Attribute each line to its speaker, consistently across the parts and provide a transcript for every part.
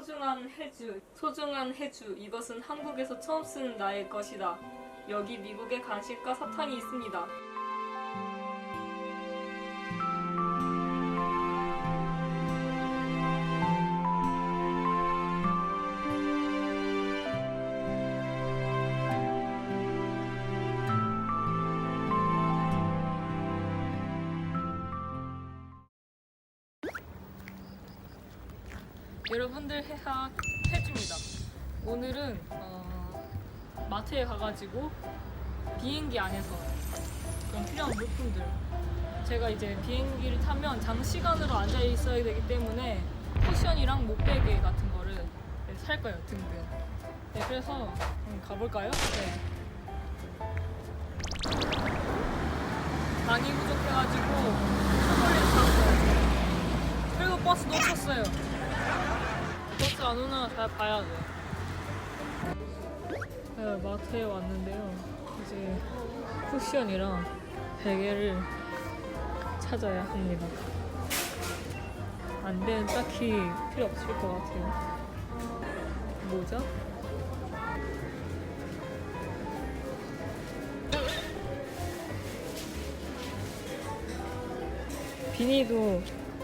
Speaker 1: 소중한 해주, 소중한 해주. 이것은 한국에서 처음 쓰는 나의 것이다. 여기 미국에 간식과 사탕이 있습니다. 여러분들 해학 해줍니다. 오늘은 어, 마트에 가가지고 비행기 안에서 그런 필요한 물품들 제가 이제 비행기를 타면 장시간으로 앉아 있어야 되기 때문에 쿠션이랑 목베개 같은 거를 네, 살 거예요 등등. 네 그래서 가볼까요? 네. 방이 부족해가지고 버스 놓쳤어요. 버스 안 오나 잘 봐야 돼. 네, 마트에 왔는데요. 이제 쿠션이랑 베개를 찾아야 합니다. 안 되면 딱히 필요 없을 것 같아요. 모자? 비니도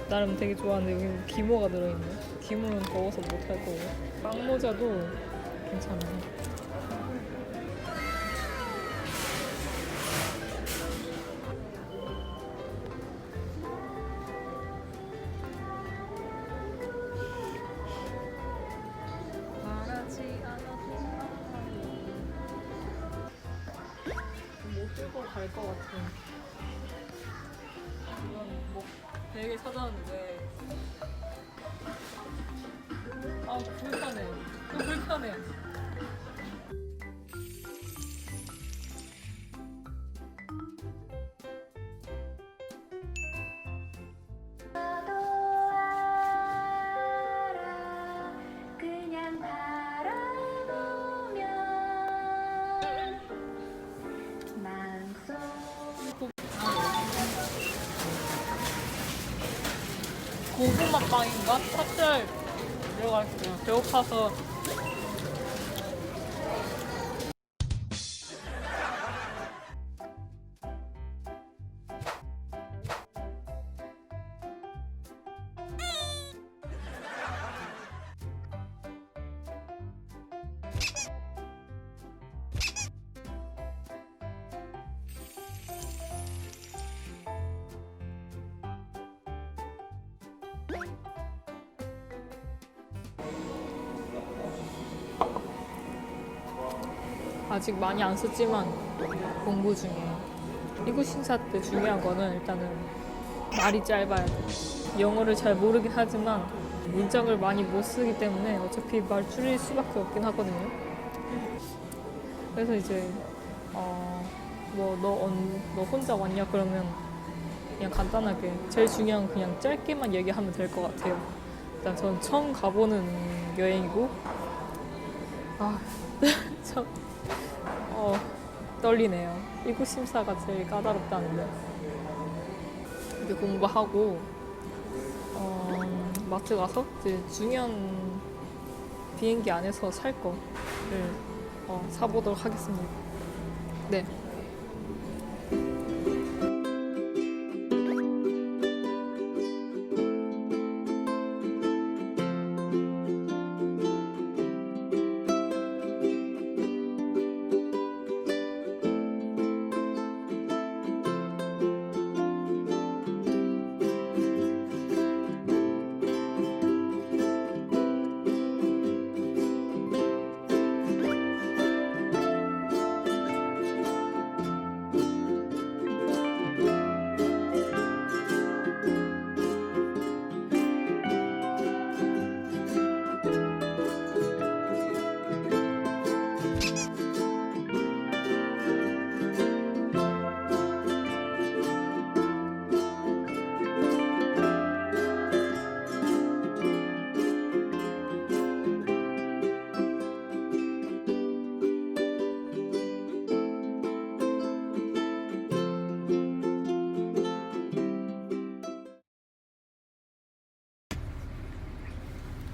Speaker 1: 나름 되게 좋아하는데 여기 기모가 들어있네. 기모는 더워서 못할 거고. 빵모자도 괜찮아요. 말하지 않아도 못 들고 갈 것 같은. 되게 찾았는데. 아 불편해. 또 불편해 고구마 빵인가? 찹쌀 들어가 있어요 배고파서 아직 많이 안 썼지만 공부 중이에요. 이국 심사 때 중요한 거는 일단은 말이 짧아야 돼. 영어를 잘 모르긴 하지만 문장을 많이 못 쓰기 때문에 어차피 말 줄일 수밖에 없긴 하거든요. 그래서 이제 어 뭐너 너 혼자 왔냐 그러면 그냥 간단하게 제일 중요한 건 그냥 짧게만 얘기하면 될 것 같아요. 일단 전 처음 가보는 여행이고 아 참. 어, 떨리네요. 이국 심사가 제일 까다롭다는데. 이렇게 공부하고, 어, 마트 가서 이제 중요한 비행기 안에서 살 거를 어, 사보도록 하겠습니다. 네.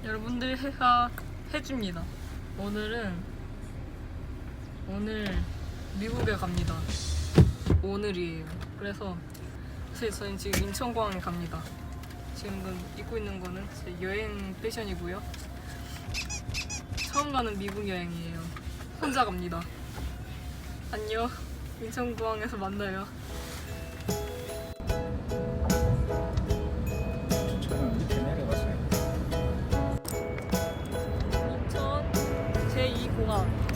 Speaker 1: 여러분들 해가 해줍니다. 오늘은 오늘 미국에 갑니다. 오늘이에요. 그래서 사실 저는 지금 인천공항에 갑니다. 지금 입고 있는 거는 제 여행 패션이고요. 처음 가는 미국 여행이에요. 혼자 갑니다. 안녕. 인천공항에서 만나요. 제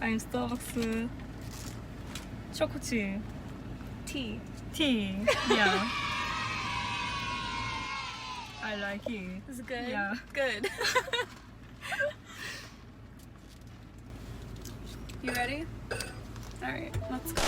Speaker 1: I'm Starbucks. 초코치. Tea. Tea. Yeah. I like you.
Speaker 2: It's good.
Speaker 1: Yeah.
Speaker 2: Good. you ready? All right, let's go.